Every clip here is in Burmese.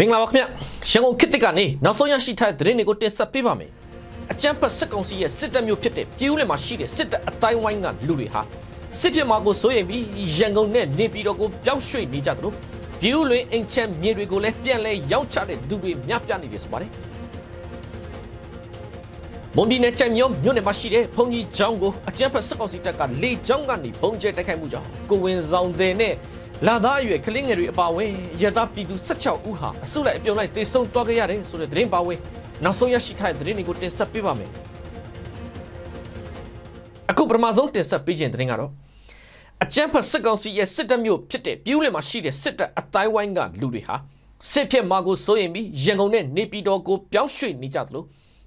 မင်္ဂလာပါခင်ဗျရန်ကုန်ခေတ်တစ်ကနေနောက်ဆုံးရရှိထားတဲ့သတင်းတွေကိုတင်ဆက်ပေးပါမယ်အကြမ်းဖက်စစ်ကောင်စီရဲ့စစ်တပ်မျိုးဖြစ်တဲ့ပြည်ဦးလယ်မှာရှိတဲ့စစ်တပ်အတိုင်းဝိုင်းကလူတွေဟာစစ်ဖြစ်မှာကိုစိုးရိမ်ပြီးရန်ကုန်နဲ့နေပြည်တော်ကိုပြောင်းရွှေ့နေကြသလိုပြည်ဦးလွင်အင်ချမ်းမြေတွေကိုလည်းပြန်လဲရောက်ချတဲ့သူတွေများပြားနေပြီဆိုပါတယ်မွန်ပြည်နယ်ကြံမြို့မြို့နယ်မှာရှိတဲ့ဖုန်ကြီးကျောင်းကိုအကြမ်းဖက်စစ်ကောင်စီတပ်ကလေကျောင်းကနေဘုံကျဲတိုက်ခိုက်မှုကြောင့်ကိုဝင်ဆောင်တဲ့နဲ့ လာသားအရွယ်ကလင်းငယ်တွေအပါအဝင်ရသပြည်သူ16ဦးဟာအစုလိုက်အပြုံလိုက်တေဆုံးသွားခဲ့ရတယ်ဆိုတဲ့သတင်းပါဝင်နောက်ဆုံးရရှိထားတဲ့သတင်းတွေကိုတင်ဆက်ပေးပါမယ်အခုပထမဆုံးတင်ဆက်ပေးခြင်းသတင်းကတော့အကြမ်းဖက်စစ်ကောင်စီရဲ့စစ်တပ်မျိုးဖြစ်တဲ့ပြည်ဦးလယ်မှာရှိတဲ့စစ်တပ်အတိုင်းဝိုင်းကလူတွေဟာစစ်ဖြစ်မှာကိုစိုးရင်ပြီးရန်ကုန်နဲ့နေပြည်တော်ကိုပြောင်းရွှေ့နေကြသလို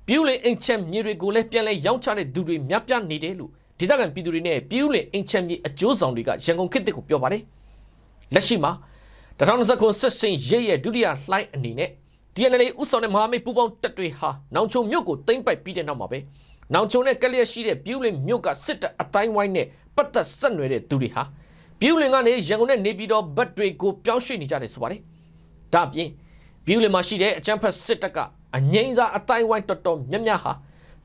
ပြည်ဦးလယ်အင်ချမ်မြေတွေကိုလည်းပြန်လဲရောင်းချတဲ့သူတွေများပြားနေတယ်လို့ဒေသခံပြည်သူတွေနဲ့ပြည်ဦးလယ်အင်ချမ်မြေအကျိုးဆောင်တွေကရန်ကုန်ခေတ်တစ်ကိုပြောပါတယ် လက်ရှိမှာ2029စစ်စင်ရဲရဲ့ဒုတိယလှိုင်းအနေနဲ့ DNL ဥဆောင်တဲ့မဟာမိတ်ပူးပေါင်းတပ်တွေဟာနောင်ချုံမြို့ကိုသိမ်းပိုက်ပြီးတဲ့နောက်မှာပဲနောင်ချုံနဲ့ကက်လျက်ရှိတဲ့ပြည်ဦးလင်မြို့ကစစ်တပ်အတိုင်းဝိုင်းနဲ့ပတ်သက်ဆက်နွယ်တဲ့သူတွေဟာပြည်ဦးလင်ကနေရန်ကုန်နဲ့နေပြည်တော်ဘက်တွေကိုပြောင်းရွှေ့နေကြတယ်ဆိုပါတယ်။ဒါ့အပြင်ပြည်ဦးလင်မှာရှိတဲ့အကြမ်းဖက်စစ်တပ်ကအငိမ့်စားအတိုင်းဝိုင်းတော်တော်များများဟာ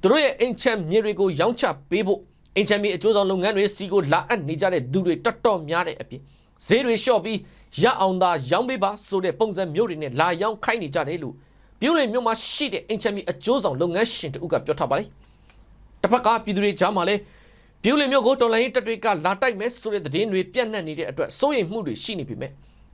သူတို့ရဲ့အင်ချမ်မြေတွေကိုရောင်းချပေးဖို့အင်ချမ်မြေအကျိုးဆောင်လုပ်ငန်းတွေစီကိုလာအပ်နေကြတဲ့သူတွေတော်တော်များတဲ့အပြင် ဈေးတွေလျှော့ပြီးရအောင်သာရောင်းပေးပါဆိုတဲ့ပုံစံမျိုးတွေနဲ့လာရောင်းခိုင်းနေကြတယ်လို့ပြည်ဦးလင်မြို့မှာရှိတဲ့အင်ချမ်မြေအကျိုးဆောင်လုပ်ငန်းရှင်တို့ကပြောထားပါတယ်။တစ်ဖက်ကပြည်သူတွေကြားမှာလည်းပြည်ဦးလင်မြို့ကိုတော်လိုင်းတပ်တွေကလာတိုက်မယ်ဆိုတဲ့သတင်းတွေပြန့်နှံ့နေတဲ့အတွက်စိုးရိမ်မှုတွေရှိနေပေမဲ့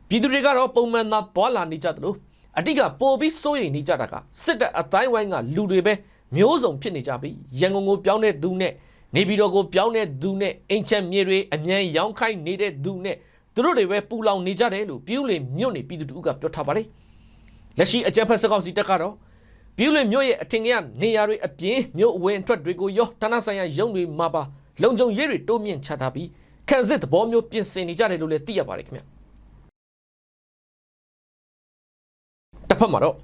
ပြည်သူတွေကတော့ပုံမှန်သာပွာလာနေကြသလိုအတိကပိုပြီးစိုးရိမ်နေကြတာကစစ်တပ်အတိုင်းဝိုင်းကလူတွေပဲမျိုးစုံဖြစ်နေကြပြီးရန်ကုန်ကိုပြောင်းတဲ့သူနဲ့နေပြည်တော်ကိုပြောင်းတဲ့သူနဲ့အင်ချမ်မြေတွေအမြန်ရောင်းခိုင်းနေတဲ့သူနဲ့ သူတို့တွေပဲပူလောင်နေကြတယ်လို့ပြည်ဦးလင်မြို့နေပြည်သူတို့ကပြောထားပါတယ်လက်ရှိအကြမ်းဖက်စစ်ကောင်စီတပ်ကတော့ပြည်ဦးလင်မြို့ရဲ့အထင်ကြီးနေရာတွေအပြင်မြို့အဝင်အထွက်တွေကိုရောဌာနဆိုင်ရာရုံးတွေမှာပါလုံခြုံရေးတွေတိုးမြင့်ချထားပြီးခန့်စစ်သဘောမျိုးပြင်ဆင်နေကြတယ်လို့လည်းသိရပါတယ်ခင်ဗျတစ်ဖက်မှာတော့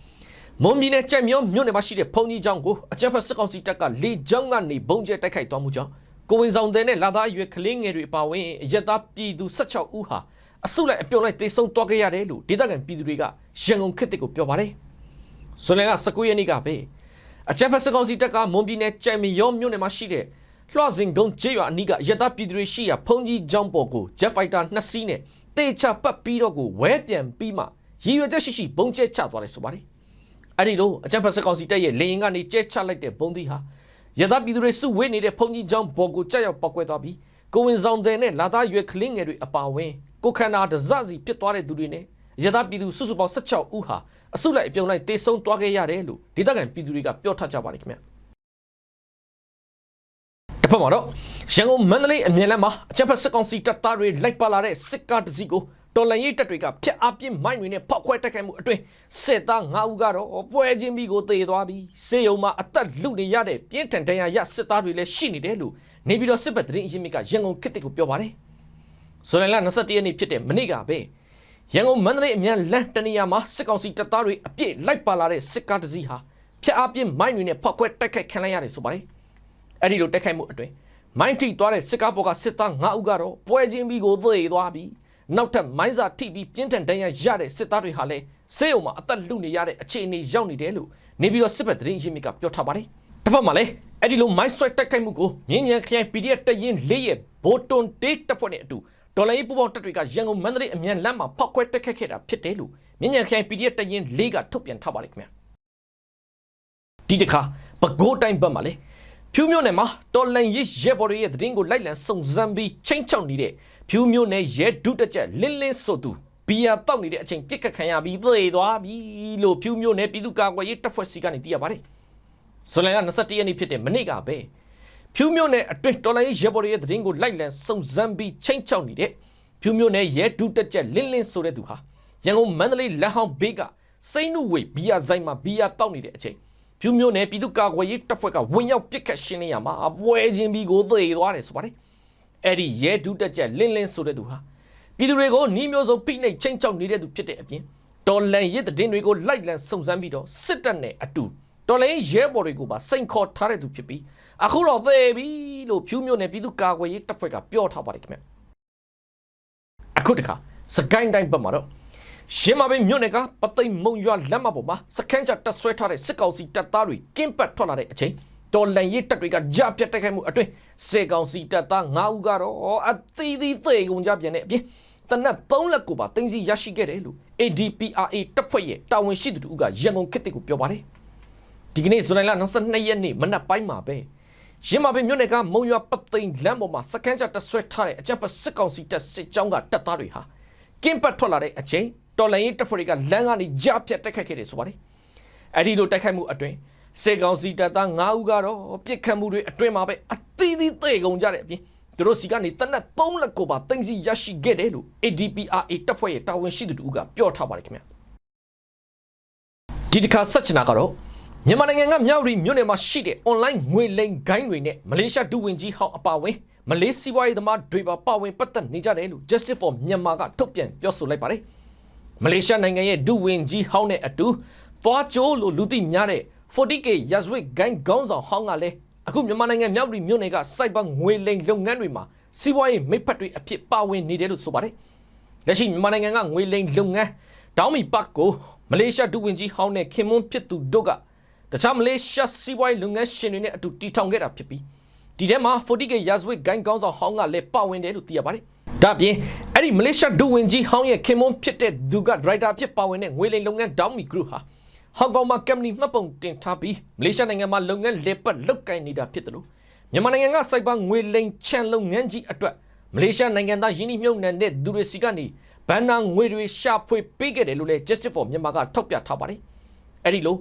မွန်ပြည်နယ်ကြက်မြို့မြို့နယ်မှာရှိတဲ့ဖုန်ကြီးကျောင်းကိုအကြမ်းဖက်စစ်ကောင်စီတပ်ကလေကြောင်းကနေဘုံကျဲတိုက်ခိုက်သွားမှုကြောင့် ကိုဝင်ဆောင်တဲ့နဲ့လာသားရွယ်ကလေးငယ်တွေပါဝင်ရက်သားပြည်သူ16ဦးဟာအစုလိုက်အပြုံလိုက်တေဆုံးသွားခဲ့ရတယ်လို့ဒေသခံပြည်သူတွေကရန်ကုန်ခေတ်တစ်ကိုပြောပါတယ်။ဆိုလန်က19ရက်နေ့ကပဲအကြမ်းဖက်စစ်ကောင်စီတပ်ကမွန်ပြည်နယ်ကြက်မြို့မြို့နယ်မှာရှိတဲ့လွှစင်ကုန်းကျေးရွာအနီးကရက်သားပြည်သူတွေရှိရာဖုန်ကြီးကျောင်းပေါ်ကို Jet Fighter 2စီးနဲ့တေချပတ်ပြီးတော့ကိုဝဲပြန်ပြီးမှရည်ရွယ်ချက်ရှိရှိဘုံကျဲချသွားတယ်ဆိုပါတယ်။အဲ့ဒီလိုအကြမ်းဖက်စစ်ကောင်စီတပ်ရဲ့လေရင်ကနေကျဲချလိုက်တဲ့ဘုံသီးဟာ ရသပြည်သူတွေစုဝေးနေတဲ့ဖုန်ကြီးကျောင်းဘော်ကိုကြောက်ရောက်ပောက်ကွဲသွားပြီးကိုဝင်ဆောင်တဲ့နဲ့လာသားရွယ်ကလင်းငယ်တွေအပါအဝင်ကိုခန္ဓာဒဇစီဖြစ်သွားတဲ့သူတွေနဲ့ရသပြည်သူစုစုပေါင်း16ဦးဟာအစုလိုက်အပြုံလိုက်တေဆုံးသွားခဲ့ရတယ်လို့ဒေသခံပြည်သူတွေကပြောထားကြပါတယ်ခင်ဗျတစ်ဖက်မှာတော့ရန်ကုန်မန္တလေးအမြင်လမ်းမှာအချက်ဖက်စစ်ကောင်စီတပ်သားတွေလိုက်ပါလာတဲ့စစ်ကားတစ်စီးကို တော်လန်ရေးတပ်တွေကဖျက်အပြစ်မိုင်းတွေနဲ့ဖောက်ခွဲတိုက်ခိုက်မှုအတွင်းစစ်သား9ဦးကတော့ပွဲချင်းပြီးကိုတေသွားပြီးစေယုံမှာအသက်လူနေရတဲ့ပြင်းထန်ဒဏ်ရာရစစ်သားတွေလည်းရှိနေတယ်လို့နေပြည်တော်စစ်ဘက်သတင်းအရင်းမြစ်ကရန်ကုန်ခေတ်တစ်ကိုပြောပါတယ်။ဇွန်လ21ရက်နေ့ဖြစ်တဲ့မနေ့ကပဲရန်ကုန်မန္တလေးအမြန်လမ်းတနေရာမှာစစ်ကောင်စီတပ်သားတွေအပြည့်လိုက်ပါလာတဲ့စစ်ကားတစ်စီးဟာဖျက်အပြစ်မိုင်းတွေနဲ့ဖောက်ခွဲတိုက်ခိုက်ခံလိုက်ရတယ်ဆိုပါတယ်။အဲ့ဒီလိုတိုက်ခိုက်မှုအတွင်းမိုင်းထိသွားတဲ့စစ်ကားပေါ်ကစစ်သား9ဦးကတော့ပွဲချင်းပြီးကိုသေသွားပြီး နောက်ထပ်မိုင်းစာထိပြီးပြင်းထန်ဒဏ်ရာရတဲ့စစ်သားတွေဟာလည်းဆေးရုံမှာအသက်လူနေရတဲ့အခြေအနေရောက်နေတယ်လို့နေပြီးတော့စစ်ဘက်သတင်းရင်းမြစ်ကပြောထားပါတယ်။တစ်ဖက်မှာလည်းအဲ့ဒီလိုမိုင်းဆွဲတိုက်ခိုက်မှုကိုမြင်းညံခရိုင် PDF တရင်လေးရဲ့ဘိုတွန်တေးတပ်ဖွဲ့နဲ့အတူဒေါ်လာရေးပူပေါင်းတပ်တွေကရန်ကုန်မန္တလေးအမြန်လမ်းမှာဖောက်ခွဲတိုက်ခိုက်ခဲ့တာဖြစ်တယ်လို့မြင်းညံခရိုင် PDF တရင်လေးကထုတ်ပြန်ထားပါတယ်ခင်ဗျာ။ဒီတစ်ခါပဲခူးတိုင်းဘက်မှာလည်းဖြူးမြို့နယ်မှာတော်လန်ရစ်ရဲဘော်တွေရဲ့သတင်းကိုလိုက်လံစုံစမ်းပြီးချိန်ချောက်နေတဲ့ ဖြူးမြို့နယ်ရဲဒုတက်ချက်လင်းလင်းဆိုသူဘီယာတောက်နေတဲ့အချိန်ပြစ်ခတ်ခံရပြီးသေသွားပြီလို့ဖြူးမြို့နယ်ပြည်သူ့ကာကွယ်ရေးတပ်ဖွဲ့စီကနေသိရပါတယ်။ဇွန်လ21ရက်နေ့ဖြစ်တဲ့မနေ့ကပဲဖြူးမြို့နယ်အတွင်းတော်လန်ရစ်ရဲဘော်တွေရဲ့သတင်းကိုလိုက်လံစုံစမ်းပြီးချိန်ချောက်နေတဲ့ဖြူးမြို့နယ်ရဲဒုတက်ချက်လင်းလင်းဆိုတဲ့သူဟာရန်ကုန်မန္တလေးလက်ဟောင်းဘေးကစိန်နုဝေဘီယာဆိုင်မှာဘီယာတောက်နေတဲ့အချိန်ဖြူမျိုးနယ်ပြည်သူ့ကာကွယ်ရေးတပ်ဖွဲ့ကဝင်ရောက်ပစ်ခတ်ရှင်းလင်းရမှာပွဲချင်းပြီးကိုသေသွားတယ်ဆိုပါတယ် အဲ့ဒီရဲဒုတက်ချက်လင်းလင်းဆိုတဲ့သူဟာပြည်သူတွေကိုနှီးမျိုးစုံဖိနှိပ်ချင်းချောက်နေတဲ့သူဖြစ်တဲ့အပြင်တော်လန်ရစ်တဲ့တင်တွေကိုလိုက်လံစုံစမ်းပြီးတော့စစ်တပ်နဲ့အတူတော်လန်ရဲဘော်တွေကိုပါစိန်ခေါ်ထားတဲ့သူဖြစ်ပြီးအခုတော့သေပြီလို့ဖြူမျိုးနယ်ပြည်သူ့ကာကွယ်ရေးတပ်ဖွဲ့ကပြောထားပါတယ်ခင်ဗျအခုတခါစကိုင်းတိုင်းဘက်မှာတော့ရှင်းမပင်မြို့နယ်ကပသိမ်မုံရွာလက်မပေါ်မှာစခန်းချတက်ဆွဲထားတဲ့စစ်ကောင်စီတပ်သားတွေကင်းပတ်ထွက်လာတဲ့အချိန် တော်လန်ရေးတပ်တွေကကြားပြတ်တိုက်ခိုက်မှုအတွင်းစေကောင်စီတပ်သား9ဦးကတော့အသီးသီးသေကုန်ကြပြန်တဲ့အပြင်တနက်3လက်ကိုပါတင်စီရရှိခဲ့တယ်လို့ ADPRA တပ်ဖွဲ့ရဲ့တာဝန်ရှိသူတို့ကရန်ကုန်ခေတ်တစ်ကိုပြောပါတယ်ဒီကနေ့ဇူလိုင်လ22ရက်နေ့မနက်ပိုင်းမှာပဲရင်းမပင်မြို့နယ်ကမုံရွာပသိမ်လမ်းပေါ်မှာစခန်းချတက်ဆွဲထားတဲ့အကြမ်းဖက်စစ်ကောင်စီတပ်စစ်ကြောင်းကတပ်သားတွေဟာကင်းပတ်ထွက်လာတဲ့အချိန်တော်လိုင်းရေးတပ်ဖွဲ့တွေကလမ်းကနေကြားဖြတ်တိုက်ခိုက်ခဲ့တယ်ဆိုပါတယ်။အဲဒီလိုတိုက်ခိုက်မှုအတွင်း စေကောင်စီတပ်သား9ဦးကတော့ပြစ်ခတ်မှုတွေအတွင်းမှာပဲအသီးသီးသေကုန်ကြတဲ့အပြင်သူတို့စီကနေတနက်3လက်ကိုပါတင်စီရရှိခဲ့တယ်လို့ ADPRA တပ်ဖွဲ့ရဲ့တာဝန်ရှိသူတို့ကပြောထားပါတယ်ခင်ဗျာ။ဒီတစ်ခါဆက်ချင်တာကတော့မြန်မာနိုင်ငံကမြောက်ရီမြို့နယ်မှာရှိတဲ့ online ငွေလိမ်ဂိုင်းတွေနဲ့မလေးရှားဒုဝန်ကြီးဟောင်းအပါအဝင်မလေးစီးပွားရေးသမားတွေပါပါဝင်ပတ်သက်နေကြတယ်လို့ Justice for Myanmar ကထုတ်ပြန်ပြောဆိုလိုက်ပါတယ်။မလေးရှားနိုင်ငံရဲ့ဒုဝန်ကြီးဟောင်းနဲ့အတူသွားကြိုးလို့လူသိများတဲ့ 40K ရဇဝစ်ဂိုင်းခေါင်းဆောင်ဟောင်းကလည်းအခုမြန်မာနိုင်ငံမြောက်ရီမြို့နယ်ကစိုက်ဘာငွေလိမ်လုပ်ငန်းတွေမှာစီးပွားရေးမိတ်ဖက်တွေအဖြစ်ပါဝင်နေတယ်လို့ဆိုပါတယ်။လက်ရှိမြန်မာနိုင်ငံကငွေလိမ်လုပ်ငန်းဒေါင်းမီပတ်ကိုမလေးရှားဒုဝန်ကြီးဟောင်းနဲ့ခင်မွန်းဖြစ်သူတို့ကတခြားမလေးရှားစီးပွားရေးလုပ်ငန်းရှင်တွေနဲ့အတူတီထောင်ခဲ့တာဖြစ်ပြီးဒီထဲမှာ 40K ရာဇဝတ်ဂိုင်းကောင်းဆောင်ဟောင်းကလည်းပါဝင်တယ်လို့သိရပါတယ်။ဒါ့အပြင်အဲ့ဒီမလေးရှားဒုဝန်ကြီးဟောင်းရဲ့ခင်မွန်းဖြစ်တဲ့သူကဒရိုက်တာဖြစ်ပါဝင်တဲ့ငွေလိမ်လုပ်ငန်းဒေါင်းမီဂရုဟာ ဟောင်ကောင်မှာကမ်ပဏီမှတ်ပုံတင်ထားပြီးမလေးရှားနိုင်ငံမှာလုပ်ငန်းလေပတ်လုပ်ကိုင်နေတာဖြစ်တယ်လို့မြန်မာနိုင်ငံကစိုက်ပါငွေလိမ်ချန်လုပ်ငန်းကြီးအတွက်မလေးရှားနိုင်ငံသားယင်းနှိမ့်မြုပ်နှံတဲ့သူတွေစီကနေဘန်နာငွေတွေရှာဖွေပေးခဲ့တယ်လို့လည်း Justice for မြန်မာကထောက်ပြထားပါတယ်။အဲ့ဒီလို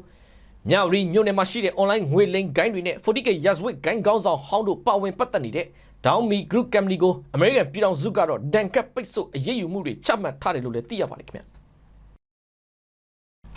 မြောက်ရီမြို့နယ်မှာရှိတဲ့ online ငွေလိမ်ဂိုင်းတွေနဲ့ 40K ရာဇဝတ်ဂိုင်းကောင်းဆောင်ဟောင်းတို့ပါဝင်ပတ်သက်နေတဲ့ Downme Group Company ကို American ပြည်ထောင်စုကတော့ဒဏ်ကပ်ပိတ်ဆို့အရေးယူမှုတွေချမှတ်ထားတယ်လို့လည်းသိရပါတယ်ခင်ဗျာ။